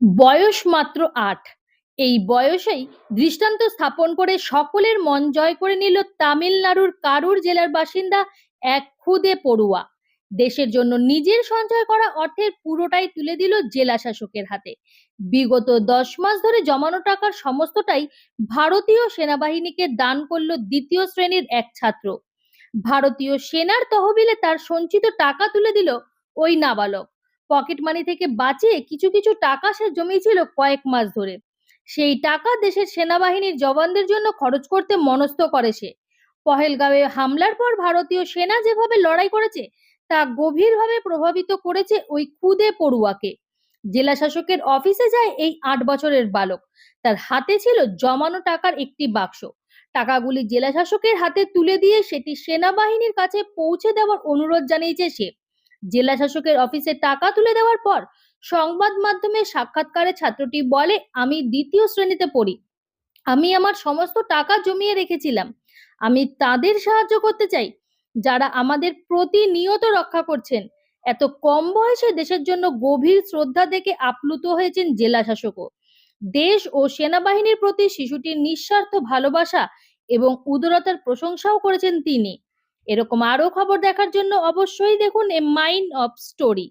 বয়স মাত্র আট। এই বয়সেই দৃষ্টান্ত স্থাপন করে সকলের মন জয় করে নিল তামিলনাড়ুর কারুর জেলার বাসিন্দা এক খুদে পড়ুয়া। দেশের জন্য নিজের সঞ্চয় করা অর্থের পুরোটাই তুলে দিল জেলা শাসকের হাতে। বিগত দশ মাস ধরে জমানো টাকার সমস্তটাই ভারতীয় সেনাবাহিনীকে দান করল দ্বিতীয় শ্রেণির এক ছাত্র। ভারতীয় সেনার তহবিলে তার সঞ্চিত টাকা তুলে দিল ওই নাবালক। পকেট মানি থেকে বাঁচিয়ে কিছু কিছু টাকা সে জমিয়েছিল কয়েক মাস ধরে। সেই টাকা দেশের সেনাবাহিনীর জওয়ানদের জন্য খরচ করতে মনস্থ করে সে। পহেলগাঁওয়ে হামলার পর ভারতীয় সেনা যেভাবে লড়াই করেছে, তা গভীরভাবে প্রভাবিত করেছে ওই খুদে পড়ুয়াকে। জেলা শাসকের অফিসে যায় এই আট বছরের বালক। তার হাতে ছিল জমানো টাকার একটি বাক্স। টাকাগুলি জেলা শাসকের হাতে তুলে দিয়ে সেটি সেনাবাহিনীর কাছে পৌঁছে দেওয়ার অনুরোধ জানিয়েছে সে। জেলা শাসকের অফিসে টাকা তুলে দেওয়ার পর সংবাদ মাধ্যমে সাক্ষাৎকারে ছাত্রটি বলে, আমি দ্বিতীয় শ্রেণীতে পড়ি। আমি আমার সমস্ত টাকা জমিয়ে রেখেছিলাম। আমি তাদের সাহায্য করতে চাই, যারা আমাদের প্রতিনিয়ত রক্ষা করছেন। এত কম বয়সে দেশের জন্য গভীর শ্রদ্ধা দেখে আপ্লুত হয়েছেন জেলা শাসকও। দেশ ও সেনাবাহিনীর প্রতি শিশুটির নিঃস্বার্থ ভালোবাসা এবং উদারতার প্রশংসাও করেছেন তিনি। এরকম আরও খবর দেখার জন্য অবশ্যই দেখুন এ মাইন্ড অফ স্টোরি